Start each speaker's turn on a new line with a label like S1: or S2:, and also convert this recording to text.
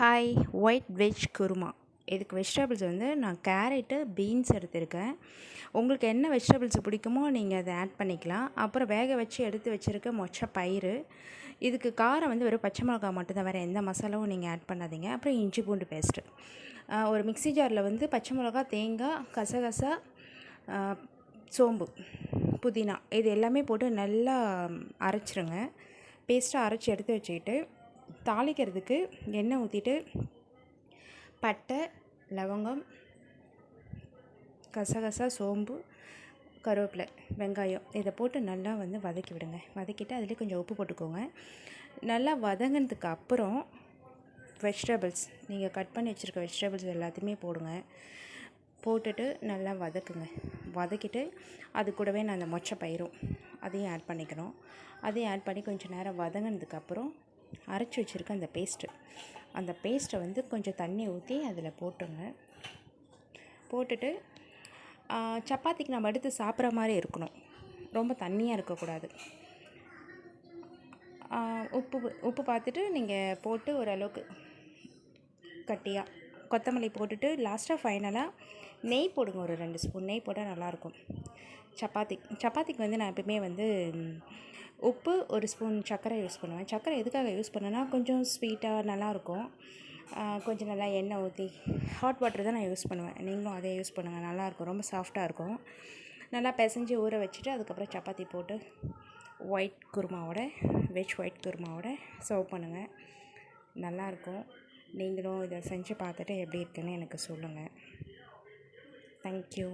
S1: Hi white veg kurma இதுக்கு vegetables வந்து நான் கேரட்டு பீன்ஸ் எடுத்திருக்கேன். உங்களுக்கு என்ன வெஜிடபிள்ஸ் பிடிக்குமோ நீங்கள் அதை ஆட் பண்ணிக்கலாம். அப்புறம் வேக வச்சு எடுத்து வச்சுருக்க மொச்ச பயிறு. இதுக்கு காரம் வந்து வெறும் பச்சை மிளகா மட்டும்தான். வேறு எந்த மசாலாவும் நீங்கள் ஆட் பண்ணாதீங்க. அப்புறம் இஞ்சி பூண்டு பேஸ்ட்டு ஒரு மிக்ஸி ஜாரில் வந்து பச்சை மிளகா தேங்காய் கசகசா சோம்பு புதினா. இது எல்லாமே போட்டு நல்லா அரைச்சிருங்க. பேஸ்ட்டாக அரைச்சி எடுத்து வச்சுக்கிட்டு தாளிக்கிறதுக்கு எண்ணெய் ஊற்றிட்டு பட்டை லவங்கம் கசகசா சோம்பு கருவேப்பிலை வெங்காயம் இதை போட்டு நல்லா வந்து வதக்கி விடுங்க. வதக்கிட்டு அதிலே கொஞ்சம் உப்பு போட்டுக்கோங்க. நல்லா வதங்கினதுக்கு அப்புறம் வெஜிடபிள்ஸ் நீங்கள் கட் பண்ணி வச்சுருக்க வெஜிடபிள்ஸ் எல்லாத்தையுமே போடுங்க. போட்டுட்டு நல்லா வதக்குங்க. வதக்கிட்டு அது கூடவே நான் அந்த மொச்சை பயிரும் அதையும் ஆட் பண்ணிக்கணும். அதையும் ஆட் பண்ணி கொஞ்சம் நேரம் வதங்கினதுக்கப்புறம் அரைச்சி வச்சுருக்க அந்த பேஸ்ட்டு அந்த பேஸ்ட்டை வந்து கொஞ்சம் தண்ணி ஊற்றி அதில் போட்டுங்க போட்டுட்டு சப்பாத்திக்கு நம்ம எடுத்து சாப்பிட்ற மாதிரி இருக்கணும். ரொம்ப தண்ணியாக இருக்கக்கூடாது. உப்பு உப்பு பார்த்துட்டு நீங்கள் போட்டு ஓரளவுக்கு கட்டியாக கொத்தமல்லி போட்டுட்டு லாஸ்ட்டாக ஃபைனலாக நெய் போடுங்க. ஒரு ரெண்டு ஸ்பூன் நெய் போட்டால் நல்லாயிருக்கும். சப்பாத்தி சப்பாத்திக்கு வந்து நான் எப்பவுமே வந்து உப்பு ஒரு ஸ்பூன் சர்க்கரை யூஸ் பண்ணுவேன். சர்க்கரை எதுக்காக யூஸ் பண்ணேன்னா கொஞ்சம் ஸ்வீட்டாக நல்லாயிருக்கும் கொஞ்சம் நல்லா எண்ணெய் ஊற்றி ஹாட் வாட்டர் தான் நான் யூஸ் பண்ணுவேன். நீங்களும் அதே யூஸ் பண்ணுங்கள் நல்லாயிருக்கும் ரொம்ப சாஃப்டாக இருக்கும். நல்லா பிசைஞ்சு ஊற வச்சுட்டு அதுக்கப்புறம் சப்பாத்தி போட்டு ஒயிட் குருமாவோட வெஜ் ஒயிட் குருமாவோட சர்வ் பண்ணுங்கள் நல்லாயிருக்கும் நீங்களும் இதை செஞ்சு பார்த்துட்டு எப்படி இருக்குன்னு எனக்கு சொல்லுங்கள் தேங்க்யூ